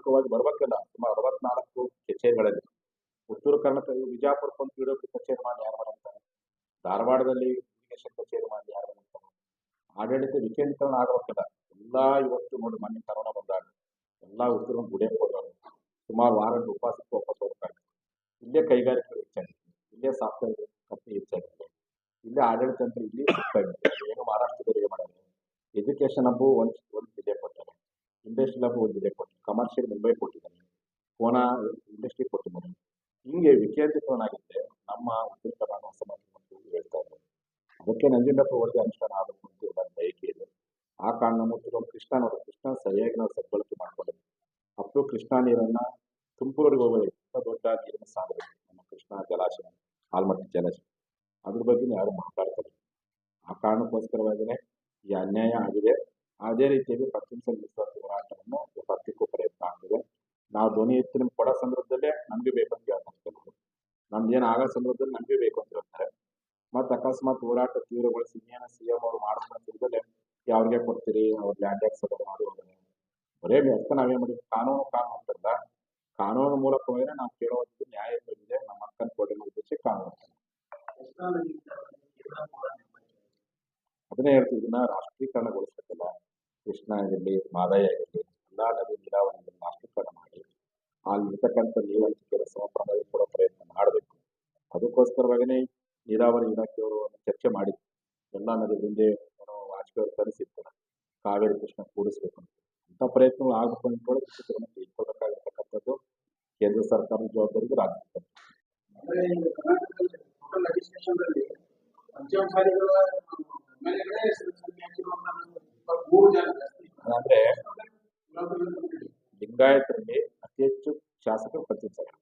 ಧಾರ್ಮಿಕವಾಗಿ ಬರಬೇಕಲ್ಲ. ಸುಮಾರು ಅರವತ್ನಾಲ್ಕು ಕಚೇರಿಗಳಲ್ಲಿ ಉತ್ತರ ಕರ್ನಾಟಕ ವಿಜಾಪುರ ಒಂದು ಪಿ ಕಚೇರಿ ಮಾಡಿ ಯಾರು ಮಾಡ್ತಾರೆ ಧಾರವಾಡದಲ್ಲಿ ಇರಿಗೇಷನ್ ಕಚೇರಿ ಮಾಡಿ ಯಾರು ಮಾಡ್ತಾರೆ ಆಡಳಿತ ವಿಕೇಂದ್ರೀಕರಣ ಆಗಬೇಕಲ್ಲ. ಎಲ್ಲ ಇವತ್ತು ನೋಡಿ ಮೊನ್ನೆ ಕರೋನಾ ಬಂದಾಗ ಎಲ್ಲ ಉತ್ತರ ಗುಡಿಯಕ್ಕೆ ಹೋದವರು. ಸುಮಾರು ವಾರ ಉಪವಾಸಕ್ಕೆ ವಾಪಸ್ ಹೋಗ್ತಾರೆ ಇಲ್ಲೇ ಕೈಗಾರಿಕೆಗಳು ಹೆಚ್ಚಾಗಿದೆ ಇಲ್ಲೇ ಸಾಫ್ಟ್ವೇರ್ ಕಂಪ್ನಿ ಹೆಚ್ಚಾಗಿದೆ ಇಲ್ಲೇ ಆಡಳಿತ ಅಂತ ಇಲ್ಲಿ ಏನು ಮಹಾರಾಷ್ಟ್ರದವರಿಗೆ ಮಾಡಿದ್ರು? ಎಜುಕೇಶನ್ ಹಬ್ಬು ಒಂದು ಒಂದು ಜಿಲ್ಲೆ ಕೊಟ್ಟಾರೆ. ಇಂಡಸ್ಟ್ರಿಯಲ್ ಹಬ್ಬು ಒಂದು ಜಿಲ್ಲೆ ಕೊಟ್ಟು ಕಮರ್ಷಿಯಲ್ ಮುಂಬೈ ಕೊಟ್ಟಿದ್ದಾನೆ ಕೋನಾ ಇಂಡಸ್ಟ್ರಿ ಕೊಟ್ಟಿದ್ದಾನೆ ಹಿಂಗೆ ವಿಕೇಂದ್ರೀಕರಣ ಆಗಿದ್ರೆ ನಮ್ಮ ಉದ್ಯೋಗ ಸಮಾಜ ಮಂತ್ರಿಗಳು ಹೇಳ್ತಾ ಇದ್ದಾರೆ. ಅದಕ್ಕೆ ನಂಜುಂಡಪ್ಪ ವರದಿ ಅನುಷ್ಠಾನ ಆಗಬೇಕು ಅಂತ ನನ್ನ ಬಯಕೆ ಇದೆ? ಆ ಕಾರಣ ಮತ್ತು ಕೃಷ್ಣ ನೋಡಿ, ಕೃಷ್ಣ ಸರಿಯಾಗಿ ನಾವು ಸದ್ಬಳಕೆ ಮಾಡ್ಕೊಳ್ಳಿ. ಅಪ್ಪು ಕೃಷ್ಣಾ ನೀರನ್ನ ತುಮಕೂರಿಗೆ ಹೋಗೋದು ಇಂಥ ದೊಡ್ಡ ನೀರಿನ ಸಾಗರ ನಮ್ಮ ಕೃಷ್ಣ ಜಲಾಶಯ, ಆಲ್ಮಟ್ಟಿ ಜಲಾಶಯ. ಅದ್ರ ಬಗ್ಗೆ ಯಾರು ಮಾತಾಡ್ತಾರೆ? ಆ ಕಾರಣಕ್ಕೋಸ್ಕರವಾಗಿಯೇ ಈ ಅನ್ಯಾಯ ಆಗಿದೆ. ಅದೇ ರೀತಿಯಾಗಿ ಪಶ್ಚಿಮ ಹೋರಾಟವನ್ನು ಹತ್ತಿಕ್ಕೂ ಪ್ರಯತ್ನ ಆಗಿದೆ. ನಾವು ಧ್ವನಿ ಎತ್ತಿ ನಿಮ್ಗೆ ಕೊಡೋ ಸಂದರ್ಭದಲ್ಲೇ ನಮಗೆ ಬೇಕು ಅಂತ ಹೇಳ್ತಾರೆ ನಮ್ದು ಏನು ಆಗೋ ಸಂದರ್ಭದಲ್ಲಿ ನಮಗೆ ಬೇಕು ಅಂತ ಹೇಳ್ತಾರೆ. ಮತ್ತು ಅಕಸ್ಮಾತ್ ಹೋರಾಟ ತೀವ್ರಗೊಳಿಸಿ ಇನ್ನೇನು ಸಿ ಎಂ ಅವರು ಮಾಡ್ಕೊಂಡು ಸಂದರ್ಭದಲ್ಲೇ ಯಾವ್ರಿಗೆ ಕೊಡ್ತೀರಿ, ಅವ್ರ ಲ್ಯಾಂಡ್ ಟ್ಯಾಕ್ಸ್ ಅದು ಮಾಡಿ ಬರೇ ವ್ಯರ್ಥ ನಾವೇನು ಮಾಡಿದ್ವಿ? ಕಾನೂನು ಕಾನೂನು ಅಂತಲ್ಲ. ಕಾನೂನು ಮೂಲಕವಾಗಿ ನಾವು ಕೇಳುವಂಥದ್ದು ನ್ಯಾಯ ಇದೆ ನಮ್ಮ ಅಕ್ಕನ ಕೊಡಿ ಉದ್ದೇಶ ಕಾನೂನು ಅದನ್ನೇ ಹೇಳ್ತೀವಿ ಇದನ್ನ ರಾಷ್ಟ್ರೀಕರಣಗೊಳಿಸ್ಬೇಕಲ್ಲ. ಕೃಷ್ಣ ಆಗಿರಲಿ, ಮಾದಯ್ಯ ಆಗಿರಲಿ. ಎಲ್ಲ ನದಿ ನೀರಾವರಿಯನ್ನು ರಾಷ್ಟ್ರೀಕರಣ ಮಾಡಿ ಅಲ್ಲಿರ್ತಕ್ಕಂಥ ನೀರನ್ನು ಕೆಲಸ ಪ್ರಮಾಣ ಕೊಡೋ ಪ್ರಯತ್ನ ಮಾಡಬೇಕು. ಅದಕ್ಕೋಸ್ಕರವಾಗಿಯೇ ನೀರಾವರಿ ಇಲಾಖೆಯವರು ಚರ್ಚೆ ಮಾಡಿ. ಎಲ್ಲ ನದಿ ಹಿಂದೆ ವಾಜಪೇಯಿ ಕನಸಿತ್ತು ಕಾವೇರಿ ಕೃಷ್ಣ ಕೂಡಿಸ್ಬೇಕು ಅಂತ. ಇಂಥ ಪ್ರಯತ್ನಗಳು ಆಗಬೇಕು ಅಂದ್ಕೊಳ್ಳಿ ತೆಗೆದುಕೊಳ್ಬೇಕಾಗಿರ್ತಕ್ಕಂಥದ್ದು ಕೇಂದ್ರ ಸರ್ಕಾರದ ಜವಾಬ್ದಾರಿ ರಾಜ್ಯ ಸರ್ಕಾರ ಅಂದ್ರೆ ಲಿಂಗಾಯತರಲ್ಲಿ ಅತಿ ಹೆಚ್ಚು ಶಾಸಕರು ಹೇಳ್ಬೋದು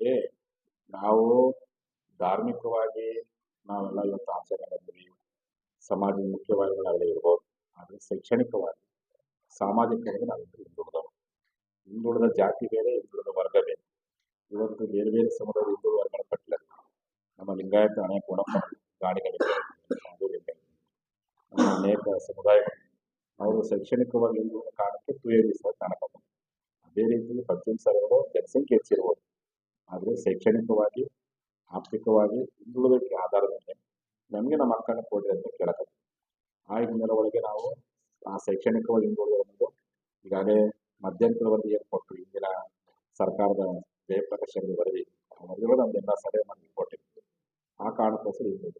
ಏ ನಾವು ಧಾರ್ಮಿಕವಾಗಿ ನಾವೆಲ್ಲ ಇವತ್ತು ಆಚರಣೆ ಮಾಡಿದ್ವಿ ಸಮಾಜದ ನಾವೆಲ್ಲ ಇರ್ಬೋದು ಆದರೆ ಶೈಕ್ಷಣಿಕವಾಗಿ ಸಾಮಾಜಿಕವಾಗಿ ನಾವೆಲ್ಲರೂ ಹಿಂದುಳಿದವು ಹಿಂದುಳಿದ ಜಾತಿ ಬೇರೆ ಹಿಂದುಳಿದ ವರ್ಗ ಬೇರೆ. ಇವತ್ತು ಬೇರೆ ಬೇರೆ ಸಮುದಾಯದ ಹಿಂದೂ ವರ್ಗಗಳ ನಮ್ಮ ಲಿಂಗಾಯತ ಅನೇಕ ಗುಣಪ ಗಾಡಿಗಳಿವೆ ನಮ್ಮ ಅನೇಕ ಸಮುದಾಯಗಳು. ಅವರು ಶೈಕ್ಷಣಿಕವಾಗಿ ಹಿಂದೂ ಕಾರಣಕ್ಕೆ ತುಯಲಿ ಸಹ ಕಾಣಬಹುದು ಅದೇ ರೀತಿ ಪಂಚಮ ಸರ್ವರು ಜನಸಂಖ್ಯೆ ಹೆಚ್ಚಿರ್ಬೋದು. ಆದರೆ ಶೈಕ್ಷಣಿಕವಾಗಿ, ಆರ್ಥಿಕವಾಗಿ ಹಿಂದುಳಿದಕ್ಕೆ ಆಧಾರದ ಮೇಲೆ ನಮಗೆ ನಮ್ಮ ಅಕ್ಕನ ಕೊಡ್ರಿ ಅಂತ ಕೇಳಕತ್ತೀವಿ ಆ ಹಿನ್ನೆಲೆ ಒಳಗೆ ನಾವು ಆ ಶೈಕ್ಷಣಿಕವಾಗಿ ಹಿಂದುಳಿದ ಈಗಾಗಲೇ ಮಧ್ಯಂತರ ಏನು ಕೊಟ್ಟರು. ಇಂದಿನ ಸರ್ಕಾರದ ಜಯಪ್ರಕಾಶ್ ಅವರ ವರದಿ ಆ ವರದಿಗಳು ನಮ್ದೆಲ್ಲ ಸಭೆ ಮಾಡಿ ಕೊಟ್ಟಿರ್ತೀವಿ ಆ ಕಾರಣಕ್ಕೋಸ್ಕರ ಹಿಂದುಳಿದ